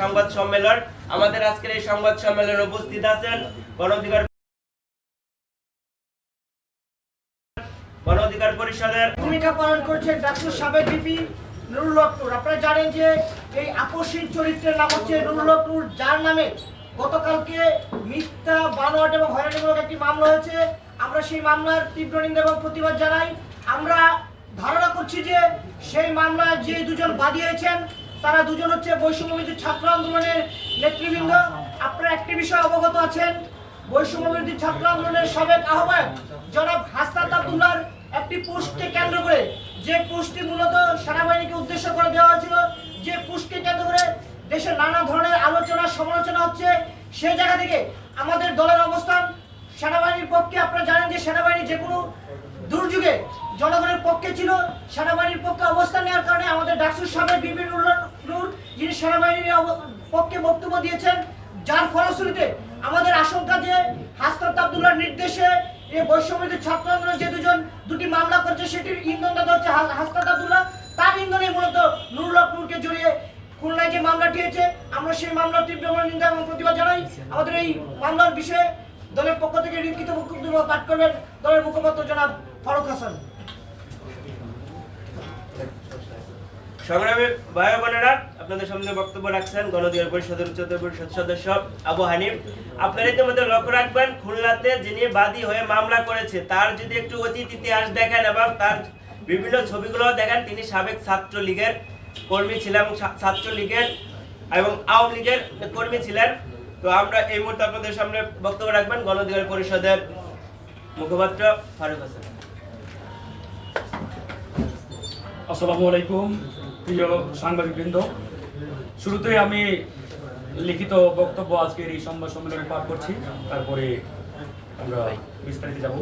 সংবাদ সম্মেলন। আমাদের আজকের এই সংবাদ সম্মেলনে উপস্থিত ভূমিকা পালন করছেন সাবেক আপনারা জানেন যে এই আপসীন চরিত্রের নাম হচ্ছে নুরুল হক যার নামে গতকালকে মিথ্যা, বানোয়াট এবং হয়রানিমূলক একটি মামলা হয়েছে। আমরা সেই মামলার তীব্র নিন্দা এবং প্রতিবাদ জানাই। আমরা ধারণা করছি যে সেই মামলায় যে দুজন বাদী হয়েছেন, তারা দুজন হচ্ছে বৈষম্যবিদ্যুৎ ছাত্র আন্দোলনের নেতৃবৃন্দ। আপনারা একটি বিষয় অবগত আছেন, বৈষম্যবিরোধী ছাত্র আন্দোলনের সাবেক আহ্বায়ক জনাব আব্দুল্লাহর একটি পোস্টকে কেন্দ্র করে যে পোস্টটি মূলত সেনাবাহিনীকে উদ্দেশ্য করে দেওয়া হয়েছিল, যে পোস্টকে কেন্দ্র করে দেশের নানা ধরনের আলোচনা, সমালোচনা হচ্ছে। সেই জায়গা থেকে আমাদের দলের অবস্থান, সেনাবাহিনীর পক্ষে আপনারা জানেন যে সেনাবাহিনী যে কোনো দুর্যোগে জনগণের পক্ষে ছিল, সেনাবাহিনীর পক্ষে অবস্থান নেওয়ার কারণে আমাদের ডাকসুর সাবেক বিপিন নূর যিনি সেনাবাহিনীর পক্ষে বক্তব্য দিয়েছেন, যার ফলশ্রুতিতে আমাদের আশঙ্কা যে হাসনাত আব্দুল্লাহর নির্দেশে এই বৈষম্যবিরোধী ছাত্র আন্দোলন যে দুজন, দুটি মামলা করছে, সেটির ইন্ধনদাতা হচ্ছে হাসনাত আব্দুল্লাহ। তার ইন্ধনে মূলত নুরুল হক নূরকে জড়িয়ে খুলনায় যে মামলাটি হয়েছে আমরা সেই মামলার তীব্র নিন্দা এবং প্রতিবাদ জানাই। আমাদের এই মামলার বিষয়ে দলের পক্ষ থেকে লিখিত বক্তব্য পাঠ করবেন দলের মুখপাত্র জনাব ফারুক হাসান। সংগ্রামী ভাই বোনেরা, আপনাদের সামনে বক্তব্য রাখছেন পরিষদের উচ্চতর পরিষদ সদস্য আবু হানিফ। আপনারা ইতিমধ্যে লক্ষ্য রাখবেন, খুলনাতে যিনি বাদী হয়ে মামলা করেছে, তার যদি একটু অতীত ইতিহাস দেখেন এবং তার বিভিন্ন ছবিগুলো দেখেন, তিনি সাবেক ছাত্র লীগের কর্মী ছিলেন এবং ছা- ছাত্র লীগের এবং আওয়ামী লীগের কর্মী ছিলেন। তো আমরা এই মুহূর্তে আপনাদের সামনে বক্তব্য রাখবেন গণধিকার পরিষদের মুখপাত্র ফারুক হাসান। আসসালামু আলাইকুম, প্রিয় সাংবাদিকবৃন্দ। শুরুতে আমি লিখিত বক্তব্য আজকের এই সংবাদ সম্মেলনে পাঠ করছি। তারপরে আমরা বিস্তারিত যাব।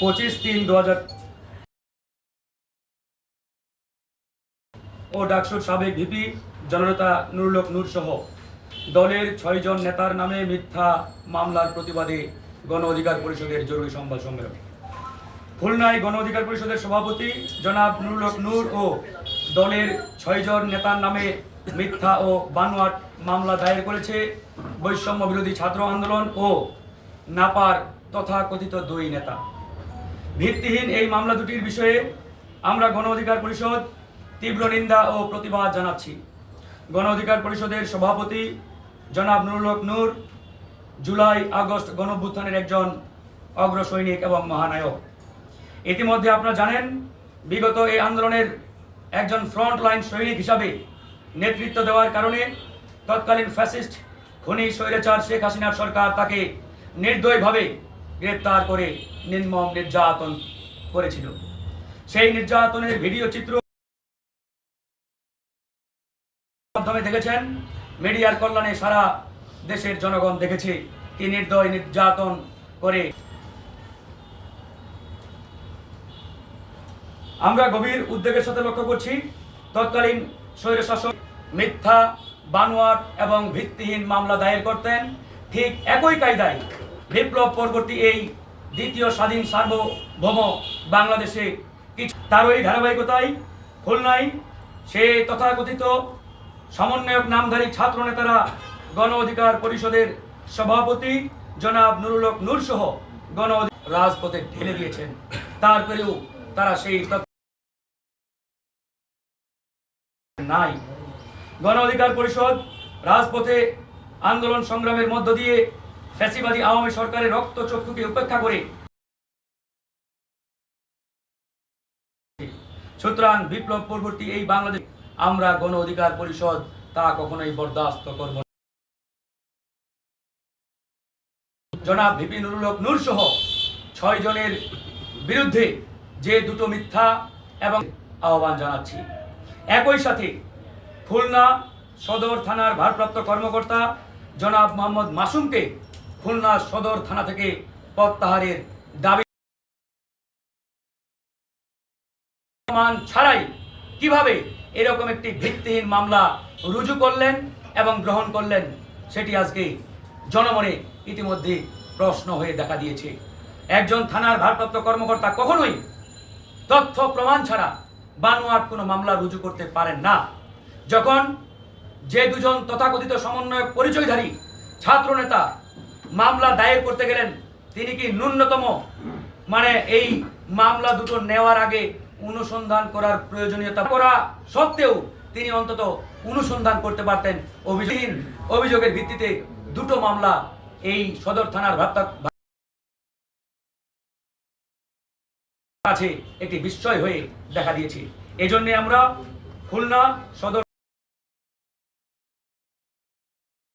পঁচিশ তিন দু ও ডাকসুর সাবেক ভিপি জননেতা নুরুলক নূর সহ দলের ছয়জন নেতার নামে মিথ্যা মামলার প্রতিবাদে গণ অধিকার পরিষদের জরুরি সংবাদ সম্মেলন। খুলনায় গণ অধিকার পরিষদের সভাপতি জনাব নুরুল হক নূর ও দলের ছয়জন নেতার নামে মিথ্যা ও বানোয়াট মামলা দায়ের করেছে বৈষম্য বিরোধী ছাত্র আন্দোলন ও নাপার তথাকথিত দুই নেতা। ভিত্তিহীন এই মামলা দুটির বিষয়ে আমরা গণ অধিকার পরিষদ তীব্র নিন্দা ও প্রতিবাদ জানাচ্ছি। গণ অধিকার পরিষদের সভাপতি জনাব নুরুল হক নূর জুলাই আগস্ট গণভ্যুত্থানের একজন অগ্রসৈনিক এবং মহানায়ক। ইতিমধ্যে আপনারা জানেন, বিগত এই আন্দোলনের একজন ফ্রন্ট লাইন সৈনিক হিসাবে নেতৃত্ব দেওয়ার কারণে তৎকালীন ফ্যাসিস্ট খনি স্বৈরাচার শেখ হাসিনার সরকার তাকে নির্দয়ভাবে গ্রেপ্তার করে নির্মম নির্যাতন করেছিল। সেই নির্যাতনের ভিডিও চিত্র মাধ্যমে দেখেছেন, মিডিয়ার কল্যাণে সারা দেশের জনগণ দেখেছে কি নির্দয় নির্যাতন করে আমরা গভীর উদ্বেগের সাথে লক্ষ্য করছি, তৎকালীন স্বৈরশাসক মিথ্যা বানোয়ার এবং ভিত্তিহীন মামলা দায়ের করতেন। ঠিক একই কায়দায় বিপ্লব পরবর্তী এই দ্বিতীয় স্বাধীন সার্বভৌম বাংলাদেশে কিছু তারই ধারাবাহিকতায়, খুলনায় সে তথাকথিত সমন্বয়ক নামধারী ছাত্র নেতারা গণ অধিকার পরিষদের সভাপতি জনাব নুরুলক হক নূর সহ গণ রাজপথে ঢেলে দিয়েছেন। তারপরেও তারা সেই নাই। গণ অধিকার পরিষদ রাজপথে আন্দোলন সংগ্রামের মধ্য দিয়ে ফ্যাসিবাদী আওয়ামী সরকারের রক্ত চক্ষুকে উপেক্ষা করে। সুতরাং বিপ্লব পরবর্তী এই বাংলাদেশ, আমরা গণ অধিকার পরিষদ তা কখনোই বরদাস্ত করব না। জনাব ভিপি নুরুল হক নূর সহ ছয় জনের বিরুদ্ধে যে দুটো মিথ্যা এবং আহ্বান জানাচ্ছি। একই সাথে খুলনা সদর থানার ভারপ্রাপ্ত কর্মকর্তা জনাব মোহাম্মদ মাসুমকে খুলনা সদর থানা থেকে প্রত্যাহারের দাবি প্রমাণ ছাড়াই কীভাবে এরকম একটি ভিত্তিহীন মামলা রুজু করলেন এবং গ্রহণ করলেন সেটি আজকে জনমনে ইতিমধ্যে প্রশ্ন হয়ে দেখা দিয়েছে। একজন থানার ভারপ্রাপ্ত কর্মকর্তা কখনোই তথ্য প্রমাণ ছাড়া বানোয়াট কোনো মামলা রুজু করতে পারেন না। যখন যে দুজন তথাকথিত সমন্বয়ক পরিচয়ধারী, ছাত্রনেতা মামলা দায়ের করতে গেলেন, তিনি কি ন্যূনতম মানে এই মামলা দুটো নেওয়ার আগে অনুসন্ধান করার প্রয়োজনীয়তা করা সত্ত্বেও তিনি অন্তত অনুসন্ধান করতে পারতেন? অভিযোগহীন অভিযোগের ভিত্তিতে দুটো মামলা এই সদর থানার ভাত্তা কাছে একটি বিস্ময় হয়ে দেখা দিয়েছে। এজন্য আমরা খুলনা সদর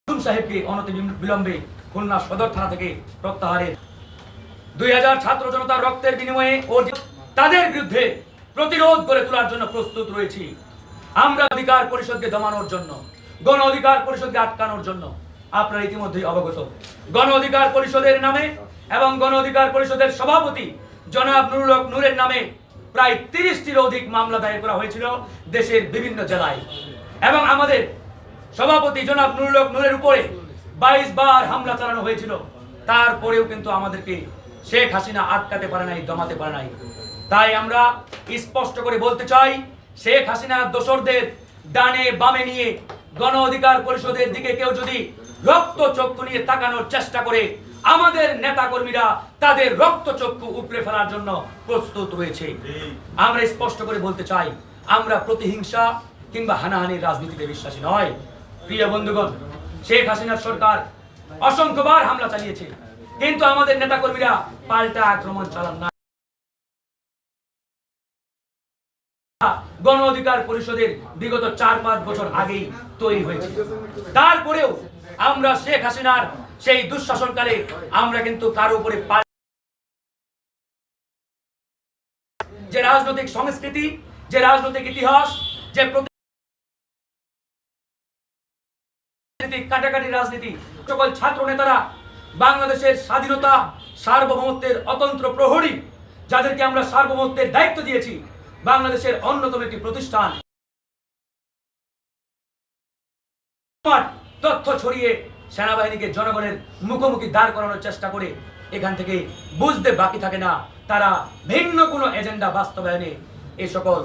সাহেবকে অনতি বিলম্বে খুলনা সদর থানা থেকে প্রত্যাহারের। দুই হাজার ছাত্র জনতার রক্তের বিনিময়ে অর্জিত তাদের বিরুদ্ধে প্রতিরোধ গড়ে তোলার জন্য প্রস্তুত রয়েছি। আমরা অধিকার পরিষদকে দমানোর জন্য, গণ অধিকার পরিষদকে আটকানোর জন্য আপনারা ইতিমধ্যেই অবগত। গণ অধিকার পরিষদের নামে এবং গণ অধিকার পরিষদের সভাপতি জনাব নুরুল হক নূরের নামে প্রায় তিরিশটির অধিক মামলা দায়ের করা হয়েছিল দেশের বিভিন্ন জেলায়। এবং আমাদের সভাপতি জনাব নুরুল নূরের উপরে বাইশ বার হামলা চালানো হয়েছিল। তারপরেও কিন্তু আমাদেরকে শেখ হাসিনা আটকাতে পারে নাই, দমাতে পারে নাই। তাই আমরা স্পষ্ট করে বলতে চাই, শেখ হাসিনা দোসরদের ডানে বামে নিয়ে গণ অধিকার পরিষদের দিকে কেউ যদি রক্ত চক্ষু নিয়ে তাকানোর চেষ্টা করে আমাদের নেতা কর্মীরা তাদের রক্ত চক্ষু উপড়ে ফেলার জন্য প্রস্তুত রয়েছে। আমরা স্পষ্ট করে বলতে চাই, আমরা প্রতিহিংসা কিংবা হানাহানির রাজনীতিতে বিশ্বাসী নয়। প্রিয় বন্ধুগণ, শেখ হাসিনার সরকার অসংখ্যবার হামলা চালিয়েছে, কিন্তু আমাদের নেতাকর্মীরা পাল্টা আক্রমণ চালান না। গণ অধিকার পরিষদের বিগত চার পাঁচ বছর আগেই তৈরি হয়েছে। তারপরেও আমরা শেখ হাসিনার সেই দুঃশাসনকালে আমরা কিন্তু কারও উপরে যে রাজনৈতিক সংস্কৃতি, যে রাজনৈতিক ইতিহাস, যে কাটাকাটি রাজনীতি, সকল ছাত্র নেতারা বাংলাদেশের স্বাধীনতা, সার্বভৌমত্বের অতন্ত্র প্রহরী যাদেরকে আমরা সার্বভৌমত্বের দায়িত্ব দিয়েছি, বাংলাদেশের অন্যতম একটি প্রতিষ্ঠান। তথ্য ছড়িয়ে সেনাবাহিনীকে জনগণের মুখোমুখি দাঁড় করানোর চেষ্টা করে এখান থেকে বুঝতে বাকি থাকে না। তারা ভিন্ন কোনো এজেন্ডা বাস্তবায়নে এই সকল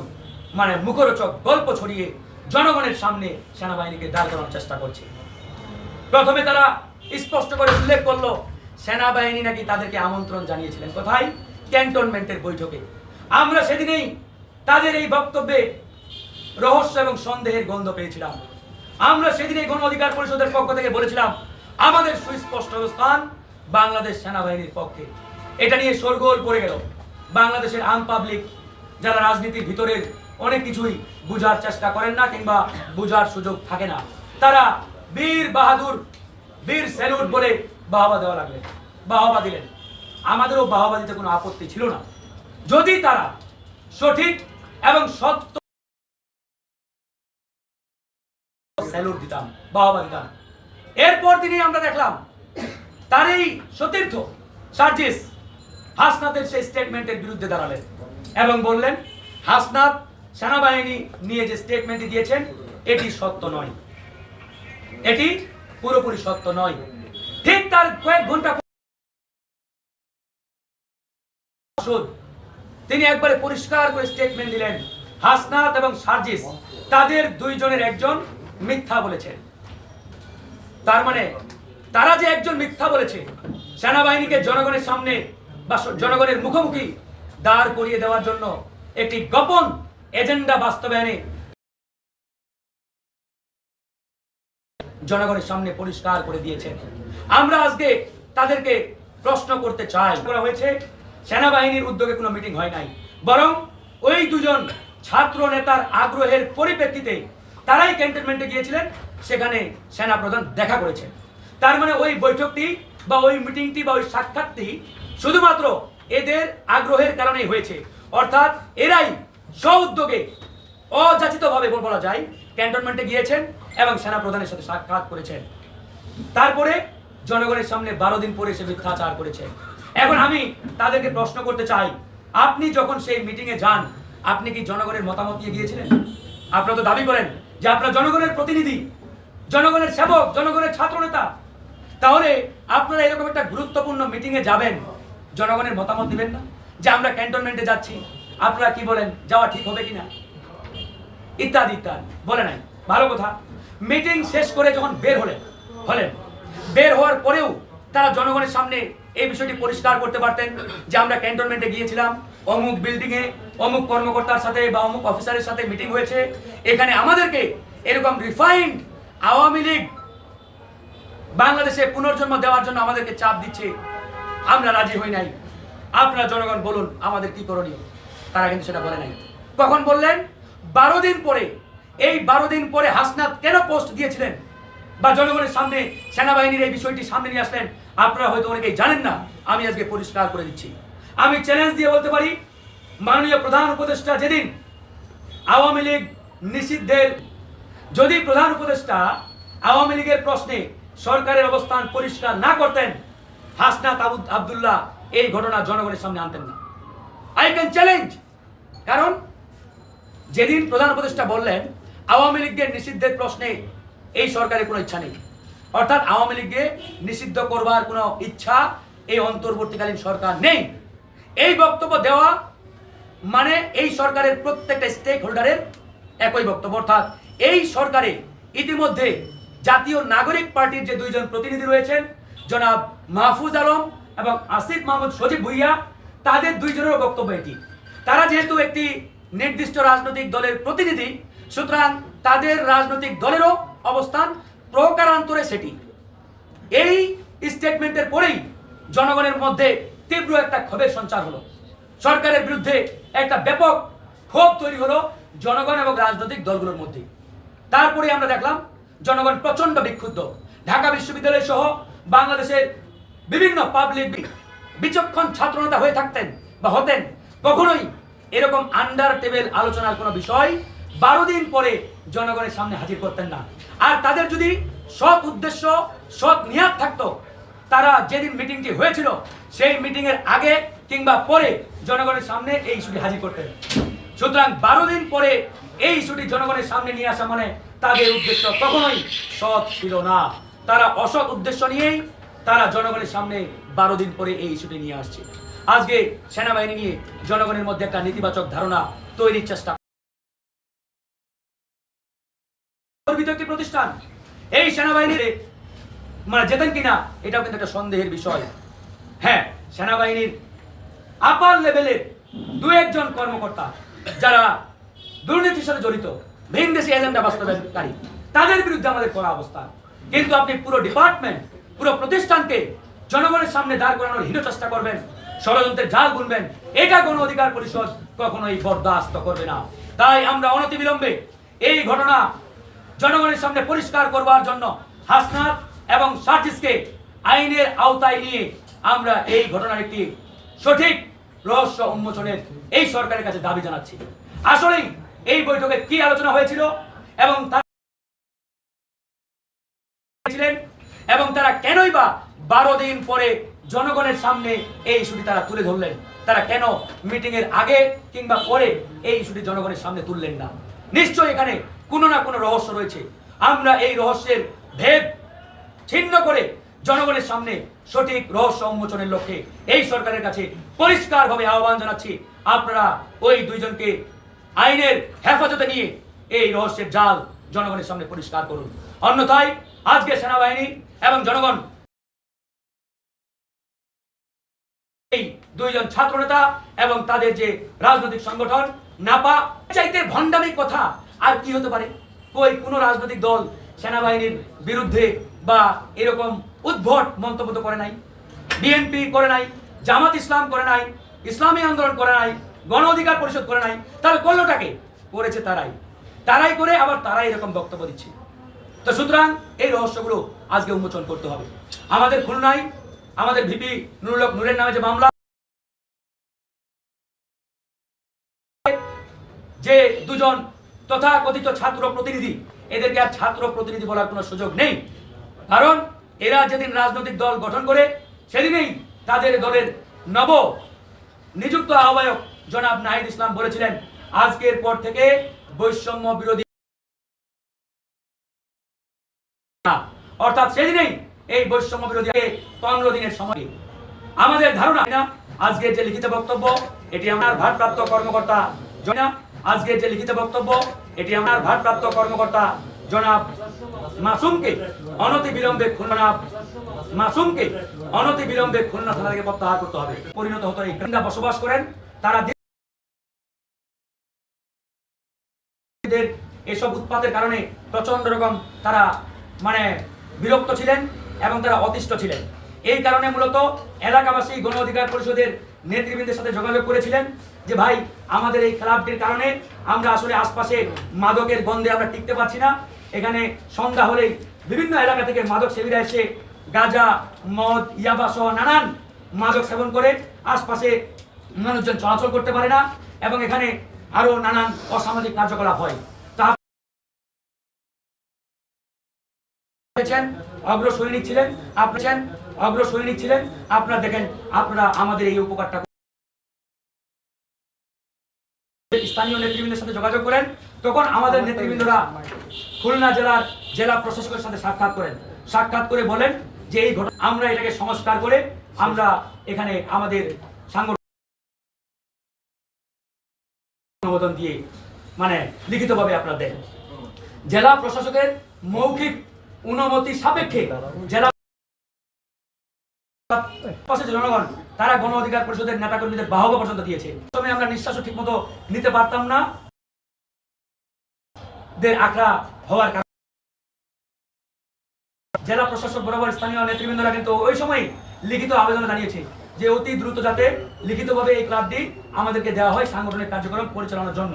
মানে মুখরোচক গল্প ছড়িয়ে জনগণের সামনে সেনাবাহিনীকে দাঁড় করানোর চেষ্টা করছে। প্রথমে তারা স্পষ্ট করে উল্লেখ করল, সেনাবাহিনী নাকি তাদেরকে আমন্ত্রণ জানিয়েছিলেন। কোথায়? ক্যান্টনমেন্টের বৈঠকে। আমরা সেদিনেই তাদের এই বক্তব্যে রহস্য এবং সন্দেহের গন্ধ পেয়েছিলাম। আমরা সেদিনে গণ অধিকার পরিষদের পক্ষ থেকে বলেছিলাম, আমাদের সুস্পষ্ট অবস্থান বাংলাদেশ সেনাবাহিনীর পক্ষে। এটা নিয়ে শোরগোল পড়ে গেল। বাংলাদেশের আম পাবলিক যারা রাজনীতির ভিতরে অনেক কিছুই বুঝার চেষ্টা করেন না কিংবা বুঝার সুযোগ থাকে না, তারা বীর বাহাদুর, বীর স্যালুট বলে বাহবা দেওয়া লাগলেন, বাহবা দিলেন। আমাদেরও বাহবা দিতে কোনো আপত্তি ছিল না। যদি তারা সঠিক এবং সত্য স্যালুট দিতাম, বাহবা দিতাম। এরপর দিনই আমরা দেখলাম, তার এই সতীর্থ, সার্জিস, হাসনাতের সেই স্টেটমেন্টের বিরুদ্ধে দাঁড়ালেন এবং বললেন, হাসনাত সেনাবাহিনী নিয়ে যে স্টেটমেন্টটি দিয়েছেন, এটি সত্য নয়। এটি পুরোপুরি সত্য নয়। ঠিক তার কয়েক ঘণ্টা তিনি একবারে পরিষ্কার করে স্টেটমেন্ট দিলেন, হাসনাত এবং সার্জিস, তাদের দুইজনের একজন মিথ্যা বলেছেন তার মানে তারা যে একজন মিথ্যা বলেছে, সেনাবাহিনীকে জনগণের সামনে বা জনগণের মুখোমুখি দাঁড় করিয়ে দেওয়ার জন্য একটি গোপন এজেন্ডা বাস্তবায়নে জনগণের সামনে পরিষ্কার করে দিয়েছেন আমরা আজকে তাদেরকে প্রশ্ন করতে চাই। করা হয়েছে, সেনাবাহিনীর উদ্যোগে কোনো মিটিং হয় নাই। বরং ওই দুজন ছাত্র নেতার আগ্রহের পরিপ্রেক্ষিতে তারাই ক্যান্টনমেন্টে গিয়েছিলেন, সেখানে সেনা প্রধান দেখা করেছেন। তার মানে ওই বৈঠকটি বা ওই মিটিংটি বা ওই সাক্ষাৎটি শুধুমাত্র এদের আগ্রহের কারণেই হয়েছে। অর্থাৎ এরাই স্ব উদ্যোগে অযাচিতভাবে বলা যায় ক্যান্টনমেন্টে গিয়েছেন এবং সেনা প্রধানের সাথে সাক্ষাৎ করেছেন। তারপরে জনগণের সামনে বারো দিন পরে সে মিথ্যাচার করেছে। এখন আমি তাদেরকে প্রশ্ন করতে চাই, আপনি যখন সেই মিটিংয়ে যান, আপনি কি জনগণের মতামত নিয়ে গিয়েছিলেন? আপনারা তো দাবি করেন যে আপনারা জনগণের প্রতিনিধি, জনগণের সেবক, জনগণের ছাত্র নেতা তাহলে আপনারা এরকম একটা গুরুত্বপূর্ণ মিটিংয়ে যাবেন। জনগণের মতামত দিবেন না? যে আমরা ক্যান্টনমেন্টে যাচ্ছি, আপনারা কি বলেন? যাওয়া ঠিক হবে কিনা? ইত্যাদি ইত্যাদি। বলে নাই। ভালো কথা। মিটিং শেষ করে যখন বের হলেন হলেন, বের হওয়ার পরেও তারা জনগণের সামনে এই বিষয়টি পরিষ্কার করতে পারতেন যে আমরা ক্যান্টনমেন্টে গিয়েছিলাম। অমুক বিল্ডিং এ অমুক কর্মকর্তার সাথে বা অমুক অফিসারের সাথে মিটিং হয়েছে। এখানে আমাদেরকে এরকম রিফাইন্ড আওয়ামী লীগ বাংলাদেশে পুনর্জন্ম দেওয়ার জন্য আমাদেরকে চাপ দিচ্ছে। আমরা রাজি হই নাই। আপনারা জনগণ বলুন, আমাদের কি করণীয়? তারা কিন্তু সেটা বলে নাই। কখন বললেন? বারো দিন পরে। এই বারো দিন পরে হাসনাত কেন পোস্ট দিয়েছিলেন? বা জনগণের সামনে সেনাবাহিনীর এই বিষয়টি সামনে নিয়ে আসলেন? আপনারা হয়তো অনেকেই জানেন না। আমি আজকে পরিষ্কার করে দিচ্ছি। আমি চ্যালেঞ্জ দিয়ে বলতে পারি, মাননীয় প্রধান উপদেষ্টা যেদিন আওয়ামী লীগ নিষিদ্ধের, যদি প্রধান উপদেষ্টা আওয়ামী লীগের প্রশ্নে সরকারের অবস্থান পরিষ্কার না করতেন, হাসনাত আবু- আবদুল্লাহ এই ঘটনা জনগণের সামনে আনতেন না। আই ক্যান চ্যালেঞ্জ কারণ যেদিন প্রধান উপদেষ্টা বললেন, আওয়ামী লীগের নিষিদ্ধের প্রশ্নে এই সরকারের কোনো ইচ্ছা নেই। অর্থাৎ আওয়ামী লীগকে নিষিদ্ধ করবার কোনো ইচ্ছা এই অন্তর্বর্তীকালীন সরকার নেই। এই বক্তব্য দেওয়া মানে এই সরকারের প্রত্যেকটা স্টেক হোল্ডারের একই বক্তব্য, অর্থাৎ এই সরকারে ইতিমধ্যে জাতীয় নাগরিক পার্টির যে দুইজন প্রতিনিধি রয়েছেন, জনাব মাহফুজ আলম এবং আসিফ মাহমুদ সজীব ভুইয়া, তাদের দুইজনের বক্তব্য এটি। তারা যেহেতু একটি নির্দিষ্ট রাজনৈতিক দলের প্রতিনিধি, সুতরাং তাদের রাজনৈতিক দলেরও অবস্থান প্রকারান্তরে সেটি। এই স্টেটমেন্টের পরেই জনগণের মধ্যে তীব্র একটা ক্ষোভের সঞ্চার হলো। সরকারের বিরুদ্ধে একটা ব্যাপক ক্ষোভ তৈরি হলো জনগণ এবং রাজনৈতিক দলগুলোর মধ্যে। তারপরে আমরা দেখলাম, জনগণ প্রচণ্ড বিক্ষুব্ধ। ঢাকা বিশ্ববিদ্যালয় সহ বাংলাদেশের বিভিন্ন পাবলিক বিচক্ষণ ছাত্রনেতা হয়ে থাকতেন বা হতেন। কখনোই এরকম আন্ডার টেবিল আলোচনার কোনো বিষয় বারো দিন পরে জনগণের সামনে হাজির করতেন না। আর তাদের যদি সৎ উদ্দেশ্য, সৎ নিয়াত থাকতো তারা যেদিন মিটিংটি হয়েছিল, সেই মিটিং এর আগে কিংবা পরে জনগণের সামনে এই ইস্যুটি হাজির করতেন সুতরাং বারো দিন পরে এই ইস্যুটি জনগণের সামনে নিয়ে আসা মানে তাদের উদ্দেশ্য কখনোই সৎ ছিল না। তারা অসৎ উদ্দেশ্য নিয়েই তারা জনগণের সামনে বারো দিন পরে এই ইস্যুটি নিয়ে আসছে। আজকে সেনাবাহিনী নিয়ে জনগণের মধ্যে একটা নেতিবাচক ধারণা তৈরির চেষ্টা প্রতিষ্ঠান। এই সেনাবাহিনীর মানে যেতেন কিনা, এটাও কিন্তু একটা সন্দেহের বিষয়। হ্যাঁ সেনাবাহিনীর আপার লেভেলের দু একজন কর্মকর্তা, যারা দুর্নীতির সাথে জড়িত ভিনদেশি এজেন্ডা বাস্তবায়নকারী, তাদের বিরুদ্ধে আমাদের করা অবস্থা। কিন্তু আপনি পুরো ডিপার্টমেন্ট পুরো প্রতিষ্ঠানকে জনগণের সামনে দাঁড় করানোর হীন চেষ্টা করবেন, ষড়যন্ত্রের জাল বুনবেন এটা গণ অধিকার পরিষদ কখনোই বরদাস্ত করবে না। তাই আমরা অনতিবিলম্বে এই ঘটনা জনগণের সামনে পরিষ্কার করবার জন্য হাসনাত এবং সার্জিসকে আইনের আওতায় নিয়ে আমরা এই ঘটনার একটি সঠিক রহস্য উন্মোচনের এই সরকারের কাছে দাবি জানাচ্ছি। আসলেই এই বৈঠকে কি আলোচনা হয়েছিল এবং তারা এবং তারা কেনই বা বারো দিন পরে জনগণের সামনে এই ইস্যুটি তারা তুলে ধরলেন? তারা কেন মিটিং এর আগে কিংবা পরে এই ইস্যুটি জনগণের সামনে তুললেন না? নিশ্চয়ই এখানে কোনো না কোনো রহস্য রয়েছে। আমরা এই রহস্যের ভেদ ছিন্ন করে জনগণের সামনে সঠিক রহস্য উন্মোচনের লক্ষ্যে এই সরকারের কাছে পরিষ্কারভাবে আহ্বান জানাচ্ছি। আপনারা ওই দুইজনকে আইনের হেফাজতে নিয়ে এই রহস্যের জাল জনগণের সামনে পরিষ্কার করুন। অন্যথায় আজকে সেনাবাহিনী এবং জনগণ এই দুইজন ছাত্রনেতা এবং তাদের যে রাজনৈতিক সংগঠন, নাপা, চাইতে ভণ্ডামি কথা আর কি হতে পারে? কই কোনো রাজনৈতিক দল সেনাবাহিনীর বিরুদ্ধে বা এরকম উদ্ভট মন্তব্য তো করে নাই। বিএনপি করে নাই, জামাত ইসলাম করে নাই, ইসলামী আন্দোলন করে নাই, গণ অধিকার পরিষদ করে নাই, তাহলে করলোটাকে করেছে তারাই। তারাই করে আবার তারাই এরকম বক্তব্য দিচ্ছে। তো সুতরাং এই রহস্যগুলো আজকে উন্মোচন করতে হবে। আমাদের খুলনায় আমাদের ভিপি নুরুলক নুরের নামে যে মামলা যে দুজন তথাকথিত ছাত্র প্রতিনিধি, এদেরকে আর ছাত্র প্রতিনিধি বলার কোনো সুযোগ নেই। কারণ এরা যেদিন রাজনৈতিক দল গঠন করে, সেদিনেই তাদের দলের নব নিযুক্ত আহ্বায়ক জনাব নাহিদ ইসলাম বলেছিলেন, আজকের পর থেকে বৈষম্য বিরোধী অর্থাৎ সেদিনেই এই বৈষম্য বিরোধী পনেরো দিনের সময়। আমাদের ধারণা না, আজকে যে লিখিত বক্তব্য, এটি আমার ভারপ্রাপ্ত কর্মকর্তা আজকে যে লিখিত বক্তব্য, এটি আমার ভারপ্রাপ্ত কর্মকর্তা জনাব মাসুমকে অনতি বিলম্বে খুলনা মাসুমকে অনতি বিলম্বে খুলনা থানা থেকে প্রত্যাহার করতে হবে। পরিণত হতো এই বসবাস করেন। তারা এসব উৎপাতের কারণে প্রচণ্ড রকম তারা মানে বিরক্ত ছিলেন এবং তারা অতিষ্ঠ ছিলেন। এই কারণে মূলত এলাকাবাসী গণ অধিকার পরিষদের নেতৃবৃন্দের সাথে যোগাযোগ করেছিলেন যে, ভাই, আমাদের এই খেলাপটির কারণে আমরা আসলে আশপাশে মাদকের গন্ধে আমরা টিকতে পারছি না। এখানে সন্ধ্যা হলেই বিভিন্ন এলাকা থেকে মাদক সেবীরা এসে গাঁজা, মদ, ইয়াবা সহ নানান মাদক সেবন করে আশপাশে মানুষজন চলাচল করতে পারে না এবং এখানে আরও নানান অসামাজিক কার্যকলাপ হয়। অগ্র ছিলেন, আপনি ছিলেন অগ্র ছিলেন, আপনারা দেখেন, আপনারা আমাদের এই উপকারটা স্থানীয় নেতৃবৃন্দের সাথে যোগাযোগ করেন তখন আমাদের নেতৃবৃন্দরা খুলনা জেলার জেলা প্রশাসকের সাথে সাক্ষাৎ করেন। সাক্ষাৎ করে বলেন যে এই ঘটনা আমরা এটাকে সংস্কার করে আমরা এখানে আমাদের অনুমোদন দিয়ে মানে লিখিতভাবে আপনারা দেন। জেলা প্রশাসকের মৌখিক অনুমতি সাপেক্ষে জেলা জনগণ, তারা গণ অধিকার পরিষদের নেতাকর্মীদের বাহবা পর্যন্ত দিয়েছে। প্রথমে আমরা নিঃশ্বাসও ঠিক মতো নিতে পারতাম না। দের আখড়া হওয়ার কারণে। জেলা প্রশাসক বরাবর স্থানীয় নেতৃবৃন্দরা কিন্তু ওই সময় লিখিত আবেদন জানিয়েছে যে অতি দ্রুত যাতে লিখিতভাবে এই ক্লাবটি আমাদেরকে দেওয়া হয় সাংগঠনিক কার্যক্রম পরিচালনার জন্য।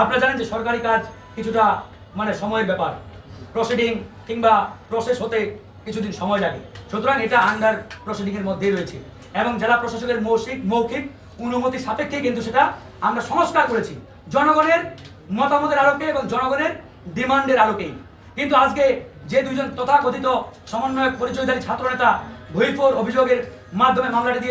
আপনারা জানেন যে সরকারি কাজ কিছুটা মানে সময়ের ব্যাপার। প্রসিডিং কিংবা প্রসেস হতে কিছুদিন সময় লাগে। সুতরাং এটা আন্ডার প্রসিডিং এর মধ্যেই রয়েছে। এবং জেলা প্রশাসকের মৌখিক মৌখিক অনুমতি সাপেক্ষে কিন্তু সেটা আমরা সংস্কার করেছি। জনগণের মতামতের আলোকে এবং জনগণের ডিমান্ডের আলোকেই। কিন্তু আজকে যে দুজন তথাকথিত সমন্বয়ক পরিচয়ধারী ছাত্রনেতা ভৈফোর অভিযোগের মাধ্যমে মামলাটি দিয়ে